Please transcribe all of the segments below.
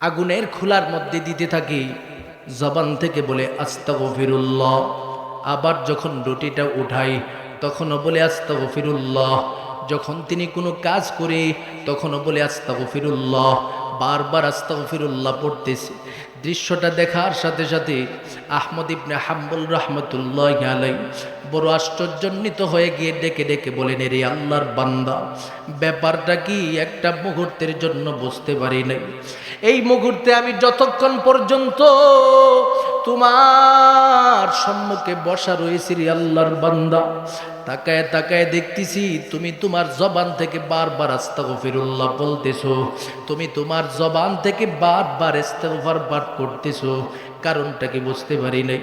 আগুনের খোলার মধ্যে দিতে থাকি। জবান থেকে বলে, আস্তাগফিরুল্লাহ। আবার যখন রুটিটা উঠাই তখনও বলে, আস্তাগফিরুল্লাহ। যখন তিনি কোনো কাজ করে, তখনও বলে, আস্তাগফিরুল্লাহ। বারবার আস্তাগফিরুল্লাহ পড়তেছে। দৃশ্যটা দেখার সাথে সাথে আহমদ ইবনে হাম্বুল রহমতুল্লাহ আলাই বড় আশ্চর্যান্বিত হয়ে গিয়ে ডেকে ডেকে বলেন রে আল্লাহর বান্দা, ব্যাপারটা কি একটা মুহূর্তের জন্য বুঝতে পারি নাই। এই মুহূর্তে আমি যতক্ষণ পর্যন্ত তোমার সম্মুখে বসা রয়েছি রে আল্লাহর বান্দা তাকায় তাকায় দেখতেছি তুমি তোমার জবান থেকে বারবার আস্তাগফিরুল্লাহ বলতেছো। তুমি তোমার জবান থেকে বারবার ইস্তেগফার পাঠ করতেছো। কারণটা কি বুঝতে পারি নাই।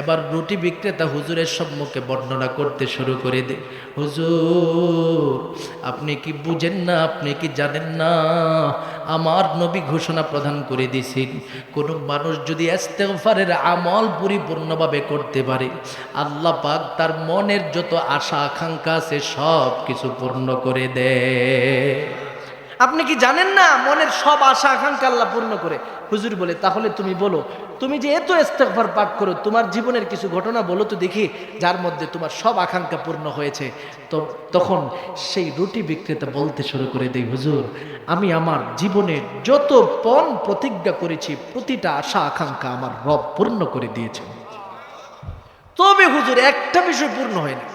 এবার রুটি বিক্রেতা হুজুরের সম্মুখে বর্ণনা করতে শুরু করে দে। হুজুর, আপনি কি বুঝেন না, আপনি কি জানেন না? আমার নবী ঘোষণা প্রদান করে দিয়েছেন, কোনো মানুষ যদি ইস্তেগফারের আমল পরিপূর্ণভাবে করতে পারে, আল্লাহ পাক তার মনের যত আশা আকাঙ্ক্ষা আছে সব কিছু পূর্ণ করে দেয় আপনি কি জানেন না মনের সব আশা আকাঙ্ক্ষা আল্লাহ পূর্ণ করে? হুজুর বলে, তাহলে তুমি বলো, তুমি যে এত ইস্তেগফার পাঠ করো, তোমার জীবনের কিছু ঘটনা বলো তো দেখি, যার মধ্যে তোমার সব আকাঙ্ক্ষা পূর্ণ হয়েছে। তো তখন সেই রুটি বিক্রেতা বলতে শুরু করে দেই হুজুর, আমি আমার জীবনে যত পণ প্রতিজ্ঞা করেছি, প্রতিটা আশা আকাঙ্ক্ষা আমার রব পূর্ণ করে দিয়েছে। তবে হুজুর, একটা বিষয় পূর্ণ হয় না।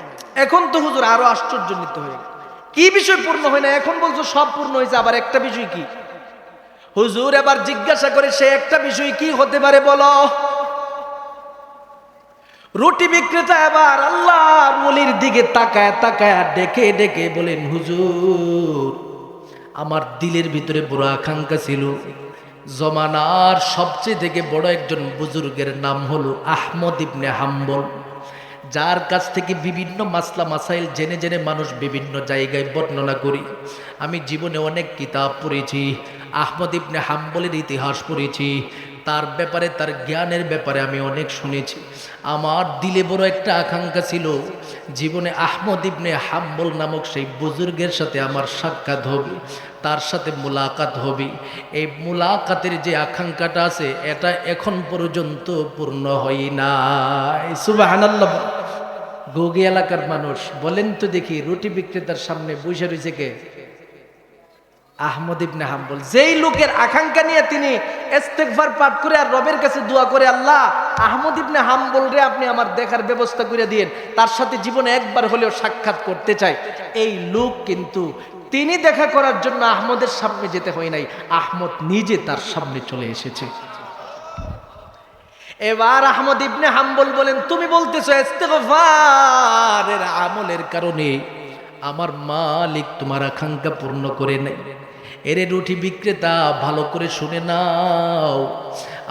এখন তো হুজুর আরও আশ্চর্যান্বিত হয়ে গেল। কি বিষয় পূর্ণ হয় না? এখন বলছো সব পূর্ণ হয়েছে, আবার একটা বিষয় কি? হুজুর এবার জিজ্ঞাসা করে সে একটা বিষয় কি হতে পারে বলো? রুটি বিক্রেতা এবার আল্লাহ মলির দিকে তাকায় তাকায় ডেকে ডেকে বলেন, হুজুর, আমার দিলের ভিতরে বড় আকাঙ্ক্ষা ছিল। জমানার সবচেয়ে থেকে বড় একজন বুজুর্গের নাম হলো আহমদ ইবনে হাম্বল। যার কাছ থেকে বিভিন্ন মাসলা মাসাইল জেনে জেনে মানুষ বিভিন্ন জায়গায় বর্ণনা করি। আমি জীবনে অনেক কিতাব পড়েছি, আহমদ ইবনে হাম্বলের ইতিহাস পড়েছি তার ব্যাপারে, তার জ্ঞানের ব্যাপারে আমি অনেক শুনেছি। আমার দিলে বড় একটা আকাঙ্ক্ষা ছিল, জীবনে আহমদ ইবনে হাম্বল নামক সেই বুজুর্গের সাথে আমার সাক্ষাৎ হবে, তার সাথে মোলাকাত হবে। এই মোলাকাতের যে আকাঙ্ক্ষাটা আছে, এটা এখন পর্যন্ত পূর্ণ হয় না সুবাহানাল্লাহ। গোগি এলাকার মানুষ, বলেন তো দেখি, রুটি বিক্রেতার সামনে বসে রয়েছে কে? আহমদ ইবনে হাম্বল। যেই লোকের আকাঙ্ক্ষা নিয়ে তিনি ইস্তেগফার পাঠ করে আর রবের কাছে দোয়া করে, আল্লাহ, আহমদ ইবনে হাম্বল রে আপনি আমার দেখার ব্যবস্থা করে দিন তার সাথে জীবনে একবার হলেও সাক্ষাৎ করতে চাই। এই লোক কিন্তু তিনি দেখা করার জন্য আহমদের সামনে যেতে হয় নাই। আহমদ নিজে তার সামনে চলে এসেছে। এবার আহমদ ইবনে হাম্বল বলেন, তুমি বলতেছো ইস্তেগফারের আমলের কারণে আমার মালিক তোমার আকাঙ্ক্ষা পূর্ণ করে নেয়। এরে রুটি বিক্রেতা, ভালো করে শুনে নাও।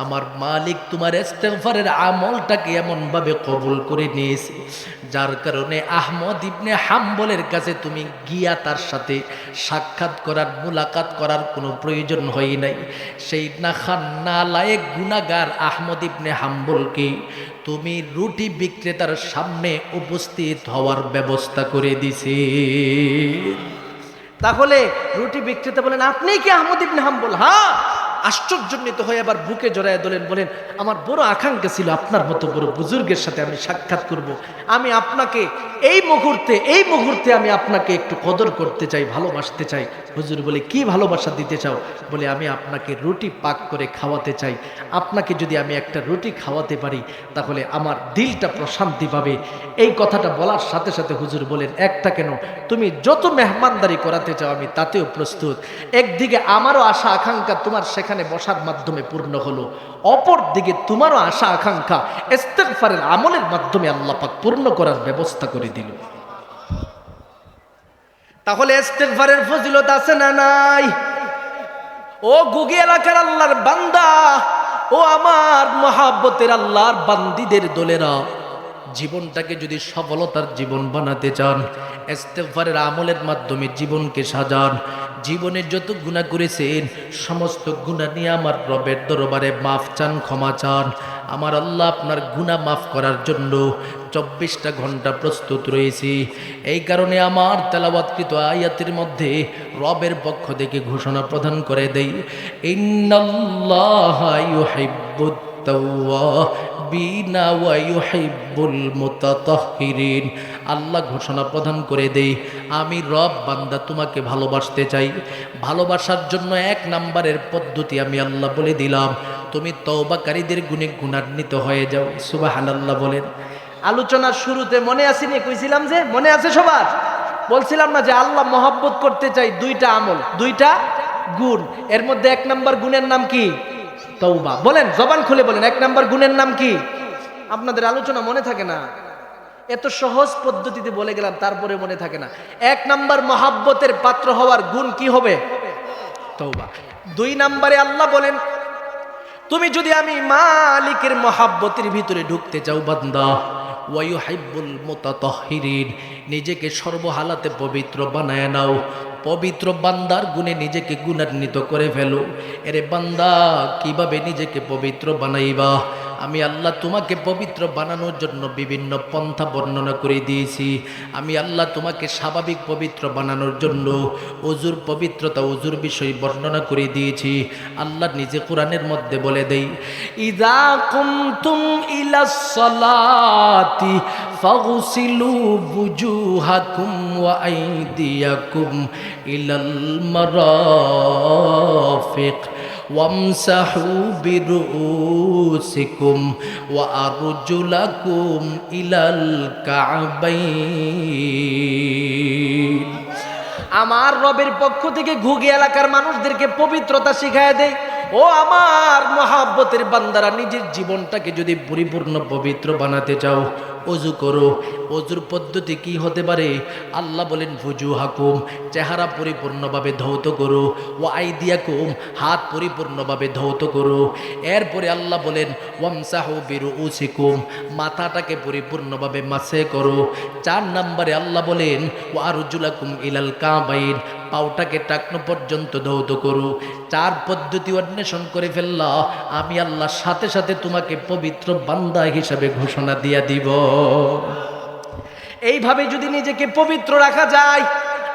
আমার মালিক তোমার ইস্তেগফারের আমলটাকে এমনভাবে কবুল করে নিয়েছে, যার কারণে আহমদ ইবনে হাম্বলের কাছে তুমি গিয়া তার সাথে সাক্ষাৎ করার, মুলাকাত করার কোনো প্রয়োজন হয় নাই। সেই নাখান না লায়েক গুনাগার আহমদ ইবনে হাম্বলকে তুমি রুটি বিক্রেতার সামনে উপস্থিত হওয়ার ব্যবস্থা করে দিছে তাহলে রুটি বিক্রেতা বলেন আপনি কি আহমদ ইবনে হাম্বল? হ্যাঁ। আশ্চর্যান্বিত হয়ে আবার বুকে জড়ায় দলেন বলেন, আমার বড় আকাঙ্ক্ষা ছিল আপনার মতো বড় বুজুর্গের সাথে আমি সাক্ষাৎ করব। আমি আপনাকে এই মুহূর্তে এই মুহূর্তে আমি আপনাকে একটু কদর করতে চাই, ভালোবাসতে চাই। হুজুর বলে, কি ভালোবাসা দিতে চাও? বলে, আমি আপনাকে রুটি পাক করে খাওয়াতে চাই। আপনাকে যদি আমি একটা রুটি খাওয়াতে পারি, তাহলে আমার দিলটা প্রশান্তি পাবে। এই কথাটা বলার সাথে সাথে হুজুর বলেন, একটা কেন? তুমি যত মেহমানদারি করাতে চাও, আমি তাতেও প্রস্তুত। একদিকে আমারও আশা, আকাঙ্ক্ষা তোমার সেখানে বসার মাধ্যমে পূর্ণ হলো। অপর দিকে তোমারও আশা, আকাঙ্ক্ষা, ইস্তেগফারের আমলের মাধ্যমে আল্লাহ পাক পূর্ণ করার ব্যবস্থা করে দিল। তাহলে ইস্তেগফারের ফজিলত আছে না নাই? ও গুগি এলাকার আল্লাহর বান্দা, ও আমার মহাব্বতের আল্লাহর বান্দিদের দলেরা, জীবনটাকে যদি সফলতার জীবন বানাতে চান, ইস্তেগফারের আমলের মাধ্যমে জীবনকে সাজান। জীবনে যত গুণা করেছেন, সমস্ত গুণা নিয়ে আমার রবের দরবারে মাফ চান, ক্ষমা চান। আমার আল্লাহ আপনার গুণা মাফ করার জন্য চব্বিশটা ঘণ্টা প্রস্তুত রয়েছি। এই কারণে আমার তেলাবাতকৃত আয়াতের মধ্যে রবের পক্ষ থেকে ঘোষণা প্রদান করে দেই, ইন্নাল্লাহ মুতাতাহহিরিন আল্লাহ ঘোষণা প্রদান করে দেই, আমি রব, বান্দা, তোমাকে ভালোবাসতে চাই। ভালোবাসার জন্য এক নাম্বারের পদ্ধতি আমি আল্লাহ বলে দিলাম। তুমি তওবাকারীদের গুণে গুণান্বিত হয়ে যাও, সুবহানাল্লাহ বলেন। আলোচনার শুরুতে মনে আসেনি কইছিলাম যে, মনে আছে সবার? বলছিলাম না যে আল্লাহ মহাব্বত করতে চাই দুইটা আমল, দুইটা গুণ। এর মধ্যে এক নাম্বার গুণের নাম কি? তৌবা বলেন, জবান খুলে বলেন, এক নাম্বার গুণের নাম কি? আপনাদের আলোচনা মনে থাকে না। এত সহজ পদ্ধতিতে বলে গেলাম, তারপরে মনে থাকে না। এক নাম্বার মহাব্বতের পাত্র হওয়ার গুণ কি হবে? তৌবা দুই নাম্বারে আল্লাহ বলেন, তুমি যদি আমি মালিকের মহাব্বতের ভিতরে ঢুকতে চাও, বান্দা ওয়াইহাইবুল মুতাতাহহিরিন, নিজেকে সর্বহালাতে পবিত্র বানায় নাও। পবিত্র বান্দার গুণে নিজেকে গুণান্বিত করে ফেলো। এরে বান্দা কীভাবে নিজেকে পবিত্র বানাইবা? আমি আল্লাহ তোমাকে পবিত্র বানানোর জন্য বিভিন্ন পন্থা বর্ণনা করে দিয়েছি। আমি আল্লাহ তোমাকে স্বাভাবিক পবিত্র বানানোর জন্য অজুর পবিত্রতা, অজুর বিষয় বর্ণনা করে দিয়েছি। আল্লাহ নিজে কোরআনের মধ্যে বলে দেই, ইদা কুমতুম ইলাস সালাতি ফাগসিলু বুজুহাকুম ওয়া আইদিয়াকুম ইলাল ওয়ামসাহু বিরুসিকুম ওয়া আরজুলাকুম ইলাল আমার রবের পক্ষ থেকে ঘুগি এলাকার মানুষদেরকে পবিত্রতা শিখায় দেয় ও আমার মহাব্বতের বান্দারা, নিজের জীবনটাকে যদি পরিপূর্ণ পবিত্র বানাতে চাও অজু করো। অজুর পদ্ধতি কি হতে পারে? আল্লাহ বলেন ভুজু হাকুম চেহারা পরিপূর্ণভাবে ধৌত করো। ও আইদিয়াকুম, হাত পরিপূর্ণভাবে ধৌত করো। এরপরে আল্লাহ বলেন, ওয়ামসাহু বিরু উসিকুম মাথাটাকে পরিপূর্ণভাবে মাসে করো। চার নম্বরে আল্লাহ বলেন ও আরুজুলাকুম ইলাল কাবাইন পাউটাকে টাকনো পর্যন্ত ধৌত করো। চার পদ্ধতি অন্বেষণ করে ফেললা, আমি আল্লাহর সাথে সাথে তোমাকে পবিত্র বান্দা হিসাবে ঘোষণা দিয়া দিব। এইভাবে যদি নিজেকে পবিত্র রাখা যায়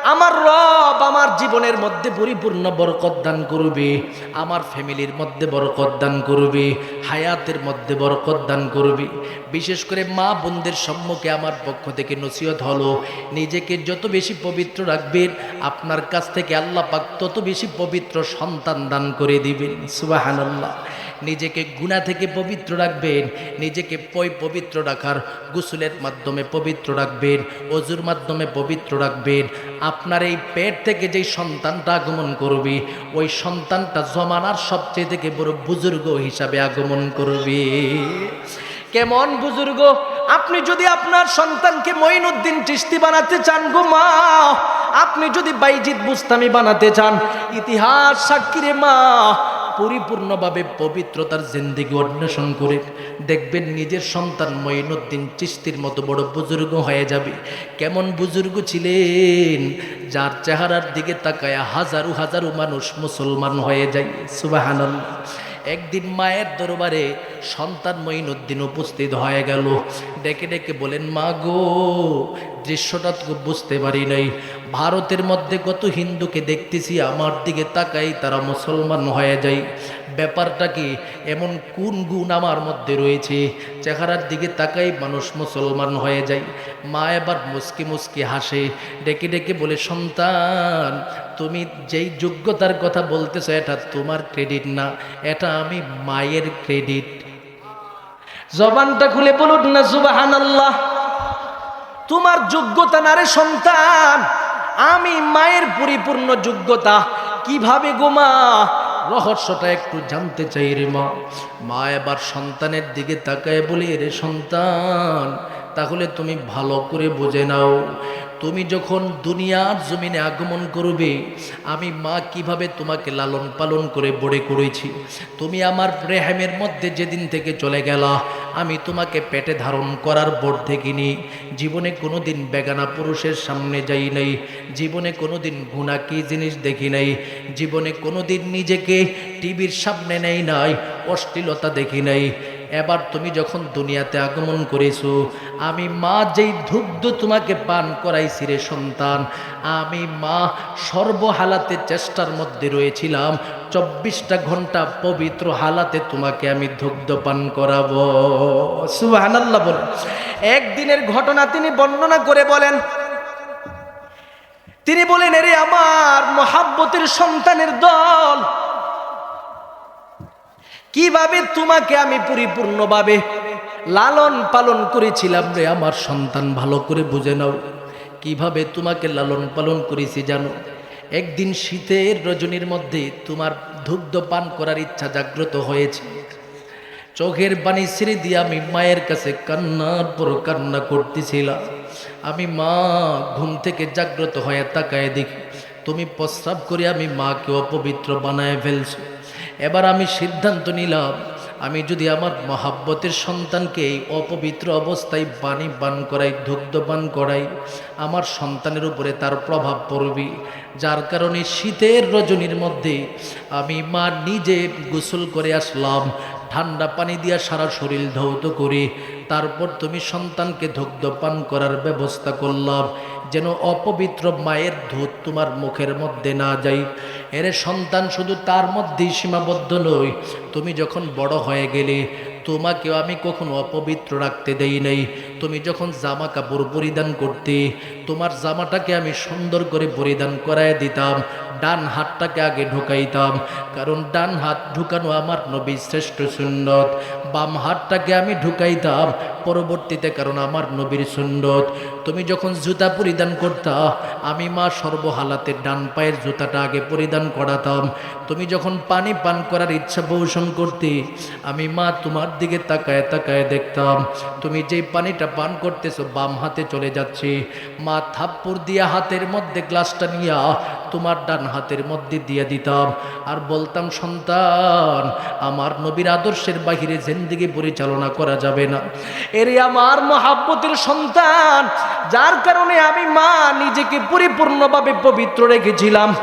আমার রব আমার জীবনের মধ্যে পরিপূর্ণ বরকত দান করবে। আমার ফ্যামিলির মধ্যে বরকত দান করবে। হায়াতের মধ্যে বরকত দান করবে। বিশেষ করে মা বোনদের সম্মুখে আমার পক্ষ থেকে নসিহত হলো, নিজেকে যত বেশি পবিত্র রাখবেন, আপনার কাছ থেকে আল্লাহ পাক তত বেশি পবিত্র সন্তান দান করে দিবেন। সুবাহানাল্লাহ। নিজেকে গুণা থেকে পবিত্র রাখবেন, নিজেকে পয় পবিত্র রাখার গোসলের মাধ্যমে পবিত্র রাখবেন, অজুর মাধ্যমে পবিত্র রাখবেন। আপনার এই পেট থেকে যেই সন্তানটা আগমন করবে, ওই সন্তানটা জমানার সবচেয়ে থেকে বড় বুজুর্গ হিসাবে আগমন করবে। কেমন বুজুর্গ? আপনি যদি আপনার সন্তানকে মঈনুদ্দিন চিস্তি বানাতে চান গো মা, আপনি যদি বাইজিৎ বুস্তামি বানাতে চান, ইতিহাস সাক্ষীরে মা পরিপূর্ণভাবে পবিত্রতার জিন্দিগি অন্বেষণ করে দেখবেন নিজের সন্তান মঈনুদ্দিন চিস্তির মতো বড় বুজুর্গ হয়ে যাবে। কেমন বুজুর্গ ছিলেন? যার চেহারার দিকে তাকায় হাজারো হাজারো মানুষ মুসলমান হয়ে যায়। সুবাহান একদিন মায়ের দরবারে সন্তান মঈনুদ্দিন উপস্থিত হয়ে গেল। ডেকে ডেকে বলেন, মা গো, দৃশ্যটা তো বুঝতে পারি নাই। ভারতের মধ্যে কত হিন্দুকে দেখতেছি, আমার দিকে তাকাই তারা মুসলমান হয়ে যায়। ব্যাপারটা কি, এমন কোন গুণ আমার মধ্যে রয়েছে? চেহারার দিকে তাকাই মানুষ মুসলমান হয়ে যায়। মা এবার মুসকি মুসকি হাসে। ডেকে ডেকে বলে, সন্তান, তুমি যেই যোগ্যতার কথা বলতেছো, এটা তোমার ক্রেডিট না। এটা আমি মায়ের ক্রেডিট জবানটা খুলে বলুন না জুবাহান আল্লাহ তোমার যোগ্যতা না রে সন্তান? আমি মায়ের পরিপূর্ণ যোগ্যতা। কীভাবে গোমা রহস্যটা একটু জানতে চাই রে মা। মা এবার সন্তানের দিকে তাকায় বলি রে সন্তান তাহলে তুমি ভালো করে বুঝে নাও। তুমি যখন দুনিয়ার জমিনে আগমন করবে, আমি মা কীভাবে তোমাকে লালন পালন করে বড়ে করেছি? তুমি আমার প্রেহেমের মধ্যে যেদিন থেকে চলে গেলা, আমি তোমাকে পেটে ধারণ করার বোর দেখিনি জীবনে কোনো দিন বেগানা পুরুষের সামনে যাই নাই। জীবনে কোনো দিন গুণা কি জিনিস দেখি নাই। জীবনে কোনো দিন নিজেকে টিভির সামনে নেই নাই, অশ্লীলতা দেখি নাই। এবার তুমি যখন দুনিয়াতে আগমন করেছ, আমি মা যেই দুগ্ধ তোমাকে পান করাইছি রে সন্তান, আমি মা সর্বহালাতে চেষ্টার মধ্যে রয়েছিলাম, চব্বিশটা ঘণ্টা পবিত্র হালাতে তোমাকে আমি দুগ্ধ পান করাবো। সুবহানাল্লাহ বলে। একদিনের ঘটনা তিনি বর্ণনা করে বলেন। তিনি বলেন, এরে আমার মহাব্বতের সন্তানের দল কীভাবে তোমাকে আমি পরিপূর্ণভাবে লালন পালন করেছিলাম রে আমার সন্তান? ভালো করে বুঝে নাও। কীভাবে তোমাকে লালন পালন করেছি জানো? একদিন শীতের রজনীর মধ্যে তোমার দুগ্ধ পান করার ইচ্ছা জাগ্রত হয়েছে। চোখের পানি ছেড়ে দিয়ে আমি মায়ের কাছে কান্নার পর কান্না করতেছিলাম। আমি মা ঘুম থেকে জাগ্রত হয়ে তাকায় দেখি, তুমি প্রস্রাব করে আমি মাকে অপবিত্র বানায় ফেলছো। এবার আমি সিদ্ধান্ত নিলাম, আমি যদি আমার মহাব্বতের সন্তানকে এই অপবিত্র অবস্থায় পানি বান করাই দুগ্ধ পান করাই, আমার সন্তানের উপরে তার প্রভাব পড়বে। যার কারণে শীতের রজনীর মধ্যে আমি মা নিজে গোসল করে আসলাম, ঠান্ডা পানি দিয়া সারা শরীর ধৌত করে, তারপর তুমি সন্তানকে দুগ্ধ পান করার ব্যবস্থা করলাম। যেন অপবিত্র মায়ের ধূত তোমার মুখের মধ্যে না যাই এর সন্তান শুধু তার মধ্যেই সীমাবদ্ধ নই তুমি যখন বড় হয়ে গেলে, তোমাকেও আমি কখনো অপবিত্র রাখতে দেই নাই। তুমি যখন জামা কাপড় পরিধান করতে তোমার জামাটাকে আমি সুন্দর করে পরিধান করায় দিতাম, ডান হাতটাকে আগে ঢুকাইতাম, কারণ ডান হাত ঢুকানো আমার নবী শ্রেষ্ঠ সুন্নত। বাম হাতটাকে আমি ঢুকাইতাম, পরবর্তীতে কারণ আমার নবীর সুন্নত। তুমি যখন জুতা পরিধান করতা, আমি মা সর্বহালাতে ডান পায়ের জুতাটা আগে পরিধান করাতাম। তুমি যখন পানি পান করার ইচ্ছা পোষণ করতে, আমি মা তোমার দিকে তাকায় তাকায় দেখতাম। তুমি যেই পানিটা পান করতেছো, বাম হাতে চলে যাচ্ছে। মা থাপ্পড় দিয়া হাতের মধ্যে গ্লাসটা নিয়া তোমার ডান হাতের মধ্যে দিয়ে দিতাম। আর বলতাম, সন্তান, আমার নবীর আদর্শের বাহিরে জিন্দিগি পরিচালনা করা যাবে না। এর আমার মহাব্বতের সন্তান, যার কারণে আমি মা নিজেকে পরিপূর্ণভাবে পবিত্র রেখেছিলাম।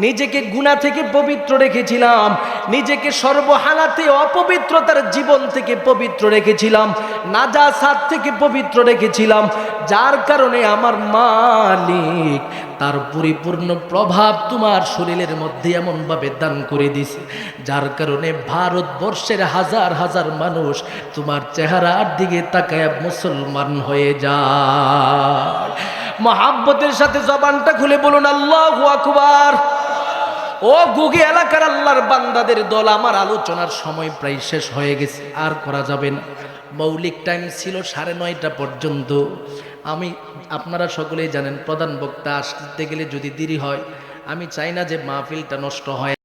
নিজেকে গুণা থেকে পবিত্র রেখেছিলাম। নিজেকে সর্বহালাতে অপবিত্রতার জীবন থেকে পবিত্র রেখেছিলাম। নাজাসাত থেকে পবিত্র রেখেছিলাম। যার কারণে আমার মালিক তার পরিপূর্ণ প্রভাব তোমার শরীরের মধ্যে এমনভাবে দান করে দিছে। যার কারণে ভারতবর্ষের হাজার হাজার মানুষ তোমার চেহারার দিকে তাকায় মুসলমান হয়ে যায়। মহাব্বতের সাথে জবানটা খুলে বলুন, আল্লাহ আকবার। ও গুগি, এলাকার আল্লাহর বান্দাদের দল, আমার আলোচনার সময় প্রায় শেষ হয়ে গেছে, আর করা যাবে না। মৌলিক টাইম ছিল সাড়ে নয়টা পর্যন্ত। আমি, আপনারা সকলেই জানেন, প্রধান বক্তা আসতে গেলে যদি দেরি হয়, আমি চাই না যে মাহফিলটা নষ্ট হয়।